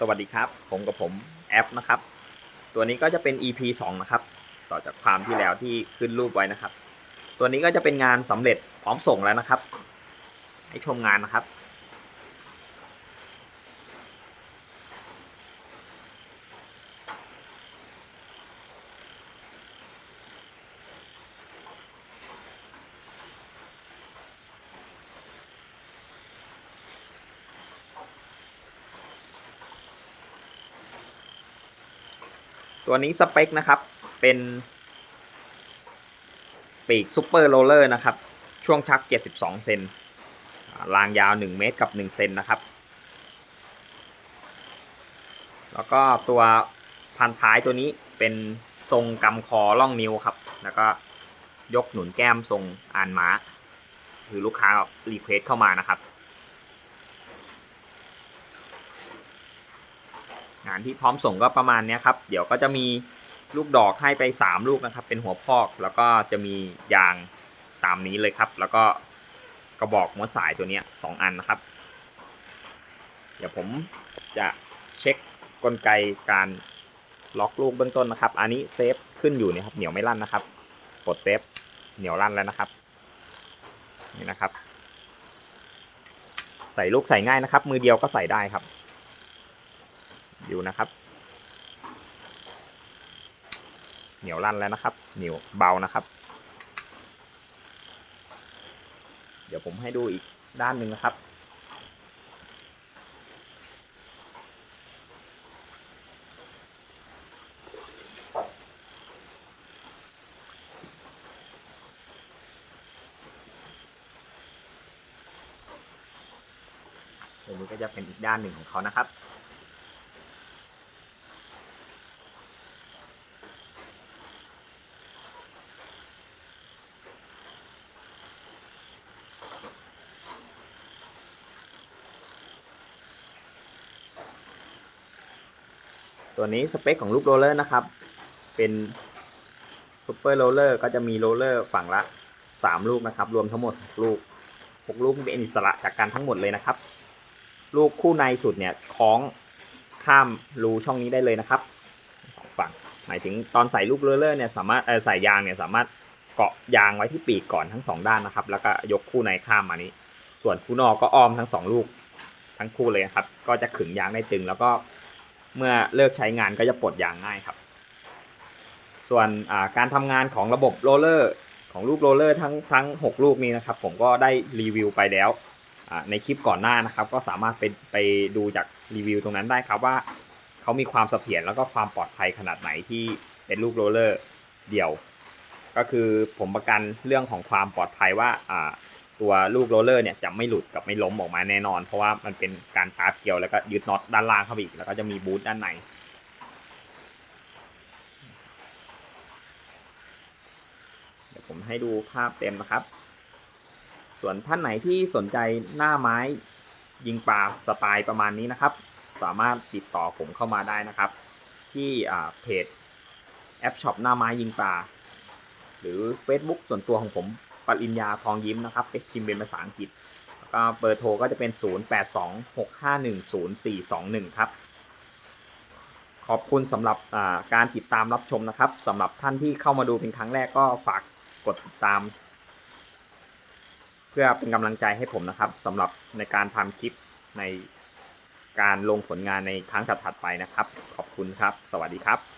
สวัสดีครับ ผมกับผมแอปนะครับ ตัวนี้ก็จะเป็น EP 2 นะครับ ต่อจากความที่แล้วที่ขึ้นรูปไว้นะครับ ตัวนี้ก็จะเป็นงานสำเร็จพร้อมส่งแล้วนะครับ ให้ชมงานนะครับ ตัวนี้สเปคนะครับ เป็นปีกซูเปอร์โรลเลอร์นะครับ ช่วงชัก 72 เซนอ่ารางยาว 1 เมตรกับ 1 เซนนะครับ แล้วก็ตัวพันท้ายตัวนี้เป็นทรงกำคอล่องนิ้วครับ แล้วก็ยกหนุนแก้มทรงอ่านม้า คือลูกค้ารีเควสเข้ามานะครับานที่พร้อมส่งก็ประมาณนี้ครับ เดี๋ยวก็จะมีลูกดอกให้ไป 3 ลูกนะครับ เป็นหัวพอกแล้วก็จะมียางตามนี้เลยครับ แล้วก็กระบอกม้วนสายตัวนี้ยสองอันนะครับ เดี๋ยวผมจะเช็คกลไกการล็อกลูกเบื้องต้นนะครับ อันนี้เซฟขึ้นอยู่นี่ครับเหนียวไม่ลั่นนะครับ กดเซฟเหนียวลั่นแล้วนะครับ นี่นะครับ ใส่ลูกใส่ง่ายนะครับ มือเดียวก็ใส่ได้ครับ อยู่นะครับ เหนียวลั่นแล้วนะครับ เหนียวเบานะครับ เดี๋ยวผมให้ดูอีกด้านหนึ่งนะครับตัวนี้ก็จะเป็นอีกด้านหนึ่งของเขานะครับ ตัวนี้สเปคของลูกโรลเลอร์นะครับ เป็นซูเปอร์โรลเลอร์ก็จะมีโรลเลอร์ฝั่งละ 3 ลูกนะครับ รวมทั้งหมด6ลูก 6 ลูกเป็นอิสระจากกันทั้งหมดเลยนะครับ ลูกคู่ในสุดเนี่ยคล้องข้ามรูช่องนี้ได้เลยนะครับสองฝั่ง หมายถึงตอนใส่ลูกโรลเลอร์เนี่ยสามารถใส่ยางเนี่ยสามารถเกาะยางไว้ที่ปีกก่อนทั้งสองด้านนะครับ แล้วก็ยกคู่ในข้ามมานี้ ส่วนคู่นอกก็อ้อมทั้งสองลูกทั้งคู่เลยครับ ก็จะขึงยางได้ตึงแล้วก็ เมื่อเลิกใช้งานก็จะปลดอย่างง่ายครับ ส่วนการทำงานของระบบโรลเลอร์ของลูกโรลเลอร์ทั้งทั้ง 6 ลูกนี้นะครับ ผมก็ได้รีวิวไปแล้วในคลิปก่อนหน้านะครับ ก็สามารถไปไปดูจากรีวิวตรงนั้นได้ครับว่าเขามีความเสถียรแล้วก็ความปลอดภัยขนาดไหนที่เป็นลูกโรลเลอร์เดี่ยว ก็คือผมประกันเรื่องของความปลอดภัยว่า ตัวลูกโรลเลอร์เนี่ยจะไม่หลุดกับไม่ล้มออกมาแน่นอน เพราะว่ามันเป็นการตาเกี่ยวแล้วก็ยึดน็อตด้านล่างเข้าไปอีกแล้วก็จะมีบูทด้านในเดี๋ยวผมให้ดูภาพเต็มนะครับ ส่วนท่านไหนที่สนใจหน้าไม้ยิงปลาสไตล์ประมาณนี้นะครับ สามารถติดต่อผมเข้ามาได้นะครับ ที่เพจแอปช็อปหน้าไม้ยิงปลาหรือ Facebook ส่วนตัวของผม ปริญญาทองยิ้มนะครับเป็นพิมพ์เป็นภาษาอังกฤษแล้วก็เบอร์โทรก็จะเป็น 0826510421 ครับ ขอบคุณสำหรับการติดตามรับชมนะครับสำหรับท่านที่เข้ามาดูเป็นครั้งแรกก็ฝากกดติดตาม เพื่อเป็นกำลังใจให้ผมนะครับสำหรับในการทำคลิปในการลงผลงานในครั้งถัดๆไปนะครับ ขอบคุณครับ สวัสดีครับ